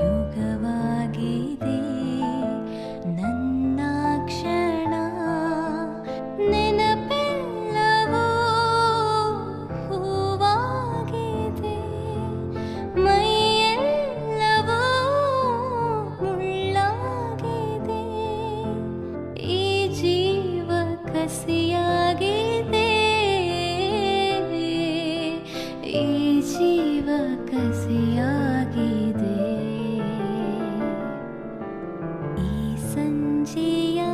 ಯುಗವಾಗಿದೆ ನನ್ನಾ ಕ್ಷಣ ನೆನಪಿಲ್ಲವೋ ಹೂವಾಗಿದೆ ಮೈ ಎಲ್ಲವೋ ಮುಳ್ಳಾಗಿದೆ ಈ ಜೀವ 痕迹呀。